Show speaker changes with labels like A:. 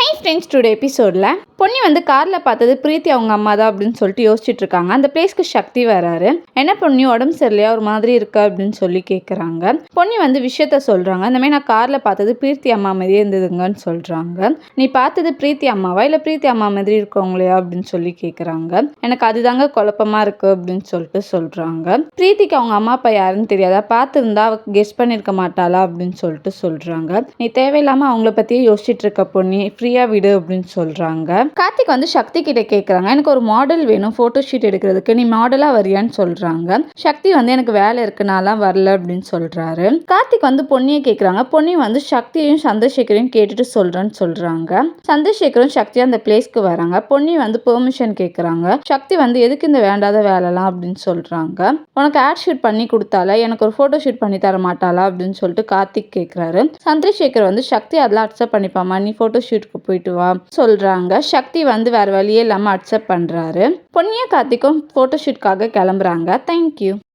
A: Hi friends today எபிசோடில் பொன்னி வந்து காரில் பார்த்தது பிரீத்தி அவங்க அம்மா தான் அப்படின்னு சொல்லிட்டு யோசிச்சுட்டு இருக்காங்க. அந்த பிளேஸ்க்கு சக்தி வராரு. என்ன பொண்ணி உடம்பு சரியில்லையா? ஒரு மாதிரி இருக்கா? அப்படின்னு சொல்லி கேட்குறாங்க பொன்னி வந்து விஷயத்த சொல்கிறாங்க இந்த மாதிரி நான் காரில் பார்த்தது பிரீத்தி அம்மா மாதிரியே இருந்ததுங்கன்னு சொல்கிறாங்க நீ பார்த்தது பிரீத்தி அம்மாவா? இல்லை பிரீத்தி அம்மா மாதிரி இருக்கவங்களையா? அப்படின்னு சொல்லி கேட்குறாங்க எனக்கு அதுதாங்க குழப்பமா இருக்குது அப்படின்னு சொல்லிட்டு சொல்கிறாங்க பிரீத்திக்கு அவங்க அம்மா அப்பா யாருன்னு தெரியாதா? பார்த்துருந்தா அவ கெஸ் பண்ணியிருக்க மாட்டாளா? அப்படின்னு சொல்லிட்டு சொல்கிறாங்க நீ தேவையில்லாமல் அவங்கள பற்றியே யோசிச்சுட்டு இருக்க பொன்னி. ஃப்ரீயாக விடு அப்படின்னு சொல்கிறாங்க கார்த்திக் வந்து சக்தி கிட்ட கேட்குறாங்க எனக்கு ஒரு மாடல் வேணும் ஃபோட்டோ ஷூட் எடுக்கிறதுக்கு. நீ மாடலாக வரியான்னு சொல்கிறாங்க சக்தி வந்து எனக்கு வேலை இருக்குனாலாம் வரல அப்படின்னு சொல்கிறாரு கார்த்திக் வந்து பொன்னியை கேட்குறாங்க பொன்னி வந்து சக்தியையும் சந்திரசேகரையும் கேட்டுட்டு சொல்கிறேன்னு சொல்கிறாங்க சந்திரசேகரும் சக்தியும் அந்த பிளேஸ்க்கு வராங்க. பொன்னி வந்து பெர்மிஷன் கேட்குறாங்க சக்தி வந்து எதுக்கு இந்த வேண்டாத வேலைலாம்? அப்படின்னு சொல்கிறாங்க உனக்கு ஆட் ஷூட் பண்ணி கொடுத்தால எனக்கு ஒரு ஃபோட்டோ ஷூட் பண்ணி தர மாட்டாளா? அப்படின்னு சொல்லிட்டு கார்த்திக் கேட்குறாரு சந்திரசேகர் வந்து சக்தி அதெல்லாம் அக்செப்ட் பண்ணிப்பாமா நீ ஃபோட்டோ போயிட்டு வா சொல்கிறாங்க சக்தி வந்து வேறு வழியே இல்லாமல் அக்செப்ட் பண்ணுறாரு பொன்னிய கார்த்திக்கும் ஃபோட்டோஷூட்காக கிளம்புறாங்க. தேங்க்யூ